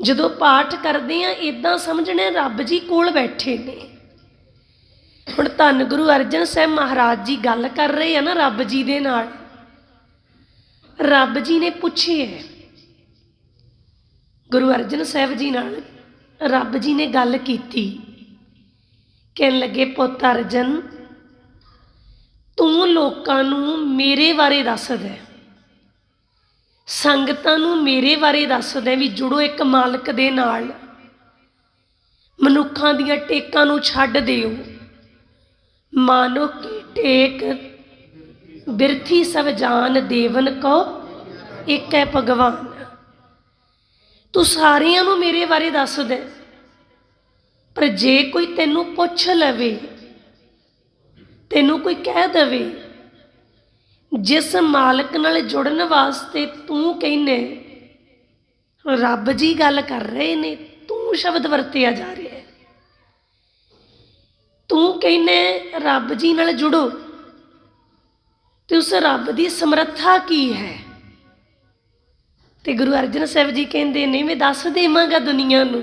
ਜਦੋਂ ਪਾਠ ਕਰਦੇ ਆ ਇਦਾਂ ਸਮਝਣਾ ਰੱਬ ਜੀ ਕੋਲ ਬੈਠੇ ਨੇ। ਹੁਣ ਧੰਨ ਗੁਰੂ ਅਰਜਨ ਸਾਹਿਬ ਮਹਾਰਾਜ ਜੀ ਗੱਲ ਕਰ ਰਹੇ ਆ ਨਾ ਰੱਬ ਜੀ ਦੇ ਨਾਲ। ਰੱਬ ਜੀ ਨੇ ਪੁੱਛਿਆ ਗੁਰੂ ਅਰਜਨ ਸਾਹਿਬ ਜੀ ਨਾਲ ਰੱਬ ਜੀ ਨੇ ਗੱਲ ਕੀਤੀ। ਕਹਿਣ ਲੱਗੇ, ਪੁੱਤ ਅਰਜਨ, ਤੂੰ ਲੋਕਾਂ ਨੂੰ ਮੇਰੇ ਬਾਰੇ ਦੱਸਦਾ ਸੰਗਤਾਂ ਨੂੰ ਮੇਰੇ ਬਾਰੇ ਦੱਸਦੇ ਵੀ ਜੁੜੋ ਇੱਕ ਮਾਲਕ ਦੇ ਨਾਲ। ਮਨੁੱਖਾਂ ਦੀਆਂ ਟੇਕਾਂ ਨੂੰ ਛੱਡ ਦਿਓ। ਮਾਨੋ ਕੀ ਟੇਕ? ਬਿਰਥੀ ਸਭ ਜਾਨ, ਦੇਵਨ ਕੋ ਇੱਕ ਹੈ ਭਗਵਾਨ। ਤੂੰ ਸਾਰਿਆਂ ਨੂੰ ਮੇਰੇ ਬਾਰੇ ਦੱਸ ਦੇ ਪਰ ਜੇ ਕੋਈ ਤੈਨੂੰ ਪੁੱਛ ਲਵੇ, ਤੈਨੂੰ ਕੋਈ ਕਹਿ ਦਵੇ ਜਿਸ ਮਾਲਕ ਨਾਲ ਜੁੜਨ ਵਾਸਤੇ ਤੂੰ ਕਹਿੰਨੇ ਰੱਬ ਜੀ ਗੱਲ ਕਰ ਰਹੇ ਨੇ, ਤੂੰ ਸ਼ਬਦ ਵਰਤਿਆ ਜਾ ਰਿਹਾ ਹੈ। ਤੂੰ ਕਹਿੰਨੇ ਰੱਬ ਜੀ ਨਾਲ ਜੁੜੋ, ਤੇ ਉਸ ਰੱਬ ਦੀ ਸਮਰੱਥਾ ਕੀ ਹੈ? ਤੇ ਗੁਰੂ ਅਰਜਨ ਸਾਹਿਬ ਜੀ ਕਹਿੰਦੇ ਨੇ, ਮੈਂ ਦੱਸ ਦੇਵਾਂਗਾ ਦੁਨੀਆ ਨੂੰ।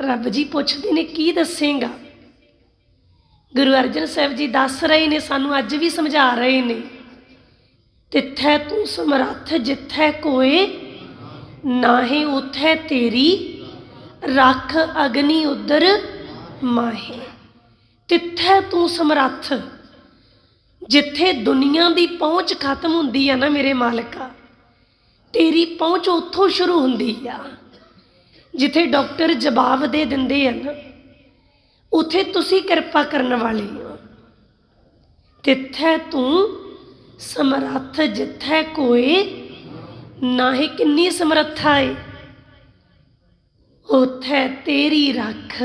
ਰੱਬ ਜੀ ਪੁੱਛਦੇ ਨੇ, ਕੀ ਦੱਸੇਗਾ? ਗੁਰੂ ਅਰਜਨ ਸਾਹਿਬ ਜੀ ਦੱਸ ਰਹੇ ਨੇ, ਸਾਨੂੰ ਅੱਜ ਵੀ ਸਮਝਾ ਰਹੇ ਨੇ। ਤਿੱਥੈ ਤੂੰ ਸਮਰੱਥ, ਜਿੱਥੈ ਕੋਏ ਨਾਹੀ, ਉਥੈ ਤੇਰੀ ਰੱਖ ਅਗਨੀ ਉਦਰ ਮਾਹੇ। ਤਿੱਥੈ ਤੂੰ ਸਮਰੱਥ, ਜਿੱਥੇ ਦੁਨੀਆ ਦੀ ਪਹੁੰਚ ਖਤਮ ਹੁੰਦੀ ਆ ਨਾ ਮੇਰੇ ਮਾਲਕਾ। ਤੇਰੀ ਪਹੁੰਚ ਉੱਥੋਂ ਸ਼ੁਰੂ ਹੁੰਦੀ ਆ, ਜਿੱਥੇ ਡਾਕਟਰ ਜਵਾਬ ਦੇ ਦਿੰਦੇ ਆ ਨਾ। ਉਥੇ ਤੁਸੀਂ ਕਿਰਪਾ ਕਰਨ ਵਾਲੇ ਹੋ। ਤਿੱਥੈ ਤੂੰ ਸਮਰੱਥ, ਜਿੱਥੈ ਕੋਏ ਨਾਹੀ ਕਿੰਨੀ ਸਮਰੱਥਾ ਏ ਉਥੈ ਤੇਰੀ ਰੱਖ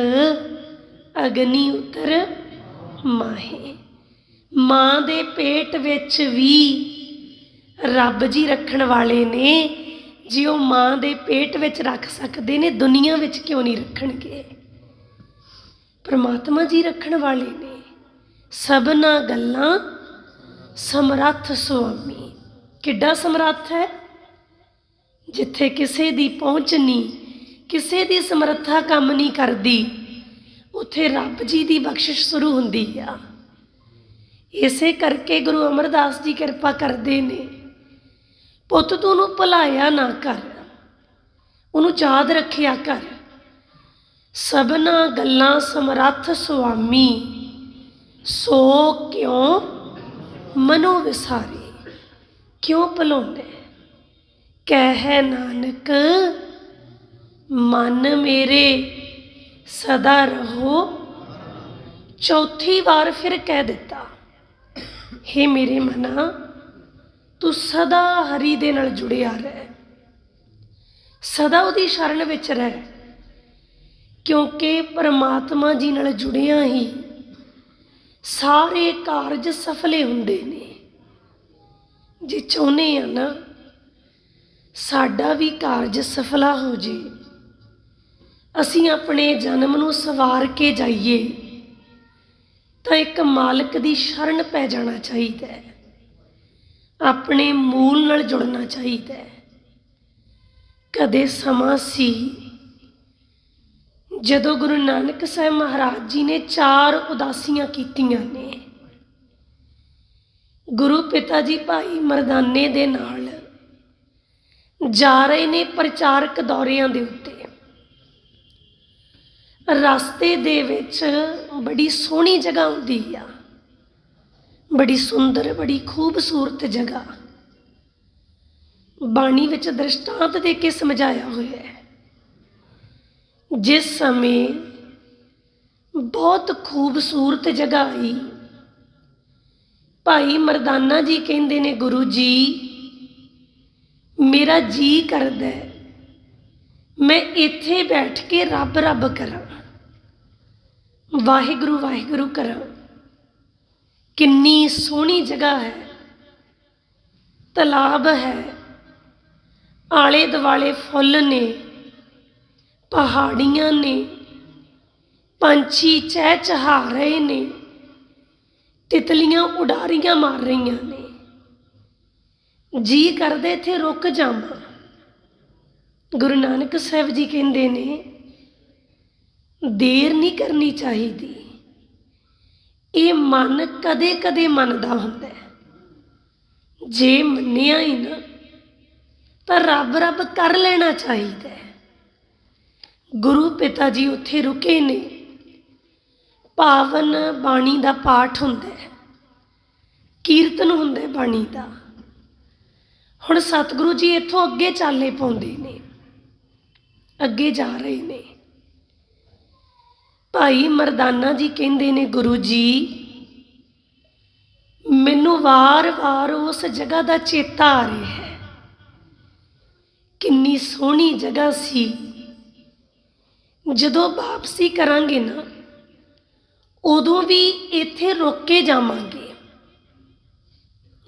ਅਗਨੀ ਉਤਰ ਮਾਹੇ। ਮਾਂ ਦੇ ਪੇਟ ਵਿੱਚ ਵੀ ਰੱਬ ਜੀ ਰੱਖਣ ਵਾਲੇ ਨੇ, ਜੇ ਉਹ ਮਾਂ ਦੇ ਪੇਟ ਵਿੱਚ ਰੱਖ ਸਕਦੇ ਨੇ, ਦੁਨੀਆ ਵਿੱਚ ਕਿਉਂ ਨਹੀਂ ਰੱਖਣਗੇ? ਪਰਮਾਤਮਾ ਜੀ ਰੱਖਣ ਵਾਲੇ ਨੇ। ਸਭਨਾ ਗੱਲਾਂ ਸਮਰੱਥ ਸੁਆਮੀ। ਕਿੱਡਾ ਸਮਰੱਥ ਹੈ? ਜਿੱਥੇ ਕਿਸੇ ਦੀ ਪਹੁੰਚ ਨਹੀਂ, ਕਿਸੇ ਦੀ ਸਮਰੱਥਾ ਕੰਮ ਨਹੀਂ ਕਰਦੀ, ਉੱਥੇ ਰੱਬ ਜੀ ਦੀ ਬਖਸ਼ਿਸ਼ ਸ਼ੁਰੂ ਹੁੰਦੀ ਆ। ਇਸੇ ਕਰਕੇ ਗੁਰੂ ਅਮਰਦਾਸ ਜੀ ਕਿਰਪਾ ਕਰਦੇ ਨੇ। ਪੁੱਤ ਤੂੰ ਉਹਨੂੰ ਭੁਲਾਇਆ ਨਾ ਕਰ। ਉਹਨੂੰ ਯਾਦ ਰੱਖਿਆ ਕਰ। ਸਭਨਾ ਗੱਲਾਂ ਸਮਰੱਥ ਸੁਆਮੀ, ਸੋ ਕਿਉ ਮਨੋ ਵਿਸਾਰੀ, ਕਿਉਂ ਭੁਲਾਉਂਦੇ? ਕਹਿ ਨਾਨਕ, ਮਨ ਮੇਰੇ ਸਦਾ ਰਹੋ। ਚੌਥੀ ਵਾਰ ਫਿਰ ਕਹਿ ਦਿੱਤਾ, ਹੇ ਮੇਰੇ ਮਨਾ, ਤੂੰ ਸਦਾ ਹਰੀ ਦੇ ਨਾਲ ਜੁੜਿਆ ਰਹਿ। ਸਦਾ ਉਹਦੀ ਸ਼ਰਨ ਵਿੱਚ ਰਹਿ। ਕਿਉਂਕਿ ਪਰਮਾਤਮਾ ਜੀ ਨਾਲ ਜੁੜਿਆ ਹੀ ਸਾਰੇ ਕਾਰਜ ਸਫਲੇ ਹੁੰਦੇ ਨੇ। ਜੇ ਚਾਹੁੰਦੇ ਆ ਨਾ, ਸਾਡਾ ਵੀ ਕਾਰਜ ਸਫਲਾ ਹੋ ਜੇ। ਅਸੀਂ ਆਪਣੇ ਜਨਮ ਨੂੰ ਸਵਾਰ ਕੇ ਜਾਈਏ, ਤਾਂ ਇੱਕ ਮਾਲਕ ਦੀ ਸ਼ਰਨ ਪੈ ਜਾਣਾ ਚਾਹੀਦਾ ਹੈ। ਆਪਣੇ ਮੂਲ ਨਾਲ ਜੁੜਨਾ ਚਾਹੀਦਾ ਹੈ। ਕਦੇ ਸਮਾਂ ਸੀ ਜਦੋਂ ਗੁਰੂ ਨਾਨਕ ਸਾਹਿਬ ਮਹਾਰਾਜ ਜੀ ਨੇ ਚਾਰ ਉਦਾਸੀਆਂ ਕੀਤੀਆਂ ਨੇ, ਗੁਰੂ ਪਿਤਾ ਜੀ ਭਾਈ ਮਰਦਾਨੇ ਦੇ ਨਾਲ ਜਾ ਰਹੇ ਨੇ ਪ੍ਰਚਾਰਕ ਦੌਰਿਆਂ ਦੇ ਉੱਤੇ। ਰਸਤੇ ਦੇ ਵਿੱਚ ਬੜੀ ਸੋਹਣੀ ਜਗ੍ਹਾ ਹੁੰਦੀ ਆ, ਬੜੀ ਸੁੰਦਰ, ਬੜੀ ਖੂਬਸੂਰਤ ਜਗ੍ਹਾ। ਬਾਣੀ ਵਿੱਚ ਦ੍ਰਿਸ਼ਟਾਂਤ ਦੇ ਕੇ ਸਮਝਾਇਆ ਹੋਇਆ ਹੈ। ਜਿਸ ਸਮੇਂ ਬਹੁਤ ਖੂਬਸੂਰਤ ਜਗ੍ਹਾ ਆਈ। ਭਾਈ ਮਰਦਾਨਾ ਜੀ ਕਹਿੰਦੇ ਨੇ, ਗੁਰੂ ਜੀ, ਮੇਰਾ ਜੀ ਕਰਦਾ ਮੈਂ ਇੱਥੇ ਬੈਠ ਕੇ ਰੱਬ ਰੱਬ ਕਰਾਂ। ਵਾਹਿਗੁਰੂ ਵਾਹਿਗੁਰੂ ਕਰਾਂ। ਕਿੰਨੀ ਸੋਹਣੀ ਜਗ੍ਹਾ ਹੈ। ਤਲਾਬ ਹੈ। ਆਲੇ ਦੁਆਲੇ ਫੁੱਲ ਨੇ। ਪਹਾੜੀਆਂ ਨੇ, ਪੰਛੀ ਚਹਿ ਚਹਾ ਰਹੇ ਨੇ, ਤਿਤਲੀਆਂ ਉਡਾਰੀਆਂ ਮਾਰ ਰਹੀਆਂ ਨੇ। ਜੀ ਕਰਦੇ ਇੱਥੇ ਰੁਕ ਜਾਵਾਂ। ਗੁਰੂ ਨਾਨਕ ਸਾਹਿਬ ਜੀ ਕਹਿੰਦੇ ਨੇ, ਦੇਰ ਨਹੀਂ ਕਰਨੀ ਚਾਹੀਦੀ। ਇਹ ਮਨ ਕਦੇ-ਕਦੇ ਮੰਨਦਾ ਹੁੰਦਾ ਜੇ ਮੰਨਿਆ ਹੀ ਨਾ, ਤਾਂ ਰੱਬ ਰੱਬ ਕਰ ਲੈਣਾ ਚਾਹੀਦਾ ਗੁਰੂ ਪਿਤਾ ਜੀ ਉੱਥੇ ਰੁਕੇ ਨੇ। ਪਾਵਨ ਬਾਣੀ ਦਾ ਪਾਠ ਹੁੰਦਾ ਹੈ, ਕੀਰਤਨ ਹੁੰਦਾ ਹੈ ਬਾਣੀ ਦਾ। ਹੁਣ ਸਤਿਗੁਰੂ ਜੀ ਇੱਥੋਂ ਅੱਗੇ ਚਾਲੇ ਪਾਉਂਦੇ ਨੇ, ਅੱਗੇ ਜਾ ਰਹੇ ਨੇ। ਭਾਈ ਮਰਦਾਨਾ ਜੀ ਕਹਿੰਦੇ ਨੇ, ਗੁਰੂ ਜੀ, ਮੈਨੂੰ ਵਾਰ-ਵਾਰ ਉਸ ਜਗ੍ਹਾ ਦਾ ਚੇਤਾ ਆ ਰਿਹਾ ਹੈ। ਕਿੰਨੀ ਸੋਹਣੀ ਜਗ੍ਹਾ ਸੀ। ਜਦੋਂ ਵਾਪਸੀ ਕਰਾਂਗੇ ਨਾ, ਉਦੋਂ ਵੀ ਇੱਥੇ ਰੁਕ ਕੇ ਜਾਵਾਂਗੇ।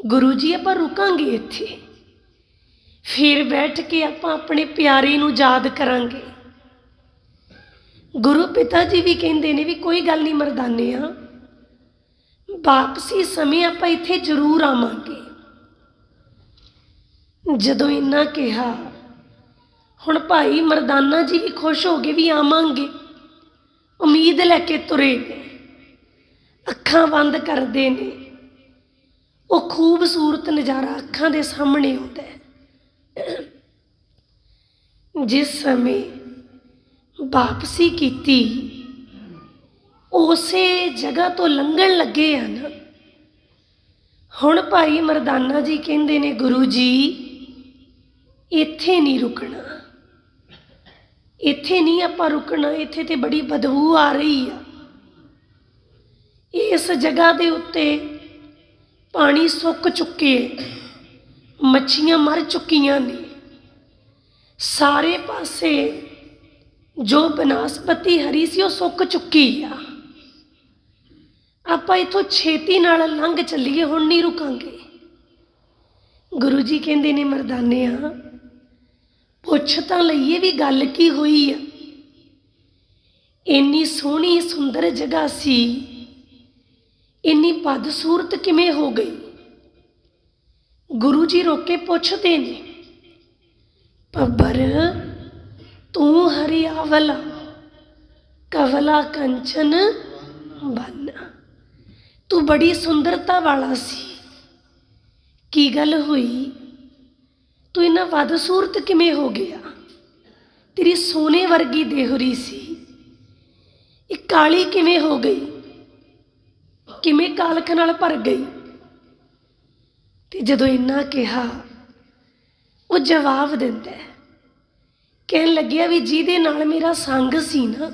ਗੁਰੂ ਜੀ, ਆਪਾਂ ਰੁਕਾਂਗੇ ਇੱਥੇ। ਫਿਰ ਬੈਠ ਕੇ ਆਪਾਂ ਆਪਣੇ ਪਿਆਰੇ ਨੂੰ ਯਾਦ ਕਰਾਂਗੇ। ਗੁਰੂ ਪਿਤਾ ਜੀ ਵੀ ਕਹਿੰਦੇ ਨੇ ਵੀ ਕੋਈ ਗੱਲ ਨਹੀਂ ਮਰਦਾਨੇ ਆ, ਵਾਪਸੀ ਸਮੇਂ ਆਪਾਂ ਇੱਥੇ ਜ਼ਰੂਰ ਆਵਾਂਗੇ। ਜਦੋਂ ਇਹਨਾਂ ਕਿਹਾ ਹੁਣ ਭਾਈ ਮਰਦਾਨਾ ਜੀ ਵੀ ਖੁਸ਼ ਹੋ ਗਏ ਵੀ ਆਵਾਂਗੇ। ਉਮੀਦ ਲੈ ਕੇ ਤੁਰੇ ਨੇ। ਅੱਖਾਂ ਬੰਦ ਕਰਦੇ ਨੇ। ਉਹ ਖੂਬਸੂਰਤ ਨਜ਼ਾਰਾ ਅੱਖਾਂ ਦੇ ਸਾਹਮਣੇ ਆਉਂਦਾ ਹੈ। ਜਿਸ ਸਮੇਂ ਵਾਪਸੀ ਕੀਤੀ, ਉਸੇ ਜਗ੍ਹਾ ਤੋਂ ਲੰਘਣ ਲੱਗੇ ਆ ਨਾ। ਹੁਣ ਭਾਈ ਮਰਦਾਨਾ ਜੀ ਕਹਿੰਦੇ ਨੇ, ਗੁਰੂ ਜੀ, ਇੱਥੇ ਨਹੀਂ ਰੁਕਣਾ। ਇੱਥੇ ਨਹੀਂ ਆਪਾਂ ਰੁਕਣਾ, ਇੱਥੇ ਤੇ ਬੜੀ ਬਦਬੂ ਆ ਰਹੀ ਆ। ਇਸ ਜਗ੍ਹਾ ਦੇ ਉੱਤੇ ਪਾਣੀ ਸੁੱਕ ਚੁੱਕੇ ਮੱਛੀਆਂ ਮਰ ਚੁੱਕੀਆਂ ਨੇ। ਸਾਰੇ ਪਾਸੇ ਜੋ ਬਨਸਪਤੀ ਹਰੀ ਸੀ, ਉਹ ਸੁੱਕ ਚੁੱਕੀ ਆ। ਆਪਾਂ ਇਥੋਂ ਛੇਤੀ ਨਾਲ ਲੰਘ ਚੱਲੀਏ, ਹੁਣ ਨਹੀਂ ਰੁਕਾਂਗੇ। ਗੁਰੂ ਜੀ ਕਹਿੰਦੇ ਨੇ, ਮਰਦਾਨਿਆਂ ਪੁੱਛ ਤਾਂ ਲਈਏ ਵੀ ਗੱਲ ਕੀ ਹੋਈ ਆ। ਇੰਨੀ ਸੋਹਣੀ ਸੁੰਦਰ ਜਗ੍ਹਾ ਸੀ। ਇੰਨੀ ਬਦਸੂਰਤ ਕਿਵੇਂ ਹੋ ਗਈ? ਗੁਰੂ ਜੀ ਰੋਕੇ ਪੁੱਛਦੇ ਨੇ, ਪੱਬਰ, ਤੂੰ ਹਰਿਆਵਲਾ, ਕਵਲਾ ਕੰਚਨ ਬਨ। ਤੂੰ ਬੜੀ ਸੁੰਦਰਤਾ ਵਾਲਾ ਸੀ। ਕੀ ਗੱਲ ਹੋਈ? ਤੂੰ ਇਹਨਾਂ ਵੱਧ ਸੂਰਤ ਕਿਵੇਂ ਹੋ ਗਿਆ? ਤੇਰੀ ਸੋਨੇ ਵਰਗੀ ਦੇਹਰੀ ਸੀ। ਇਹ ਕਾਲੀ ਕਿਵੇਂ ਹੋ ਗਈ? ਕਿਵੇਂ ਕਾਲਖ ਨਾਲ ਭਰ ਗਈ? ਤੇ ਜਦੋਂ ਇੰਨਾ ਕਿਹਾ, ਉਹ ਜਵਾਬ ਦਿੰਦਾ ਕਹਿਣ ਲੱਗਿਆ ਵੀ ਜਿਹਦੇ ਨਾਲ ਮੇਰਾ ਸੰਗ ਸੀ ਨਾ,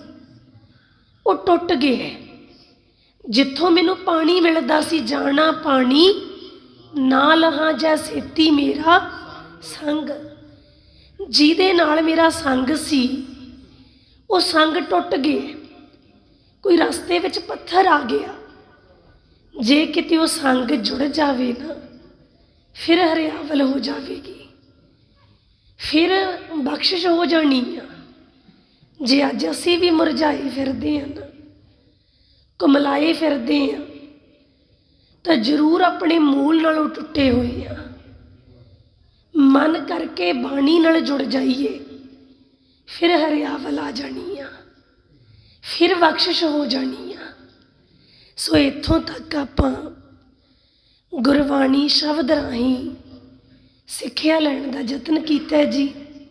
ਉਹ ਟੁੱਟ ਗਿਆ ਜਿੱਥੋਂ ਮੈਨੂੰ ਪਾਣੀ ਮਿਲਦਾ ਸੀ, ਜਾਣਾ ਪਾਣੀ, ਨਾ ਲਹਾਂ ਜੈ ਸੇਤੀ ਮੇਰਾ ਸੰਗ। ਜਿਹਦੇ ਨਾਲ ਮੇਰਾ ਸੰਗ ਸੀ, ਉਹ ਸੰਗ ਟੁੱਟ ਗਏ। ਕੋਈ ਰਸਤੇ ਵਿੱਚ ਪੱਥਰ ਆ ਗਿਆ। ਜੇ ਕਿਤੇ ਉਹ ਸੰਗ ਜੁੜ ਜਾਵੇ ਨਾ, ਫਿਰ ਹਰਿਆਵਲ ਹੋ ਜਾਵੇਗੀ। ਫਿਰ ਬਖਸ਼ਿਸ਼ ਹੋ ਜਾਣੀ ਆ। ਜੇ ਅੱਜ ਅਸੀਂ ਵੀ ਮੁਰਝਾਈ ਫਿਰਦੇ ਹਾਂ ਨਾ, ਕੁਮਲਾਏ ਫਿਰਦੇ ਆ, ਤਾਂ ਜ਼ਰੂਰ ਆਪਣੇ ਮੂਲ ਨਾਲੋਂ ਟੁੱਟੇ ਹੋਏ ਆ। ਮਨ ਕਰਕੇ ਬਾਣੀ ਨਾਲ ਜੁੜ ਜਾਈਏ। ਫਿਰ ਹਰਿਆਵਲ ਆ ਜਾਣੀ ਆ ਫਿਰ ਬਖਸ਼ਿਸ਼ ਹੋ ਜਾਣੀ ਆ ਸੋ ਇੱਥੋਂ ਤੱਕ ਆਪਾਂ ਗੁਰਬਾਣੀ ਸ਼ਬਦ ਰਾਹੀਂ ਸਿੱਖਿਆ ਲੈਣ ਦਾ ਯਤਨ ਕੀਤਾ ਜੀ।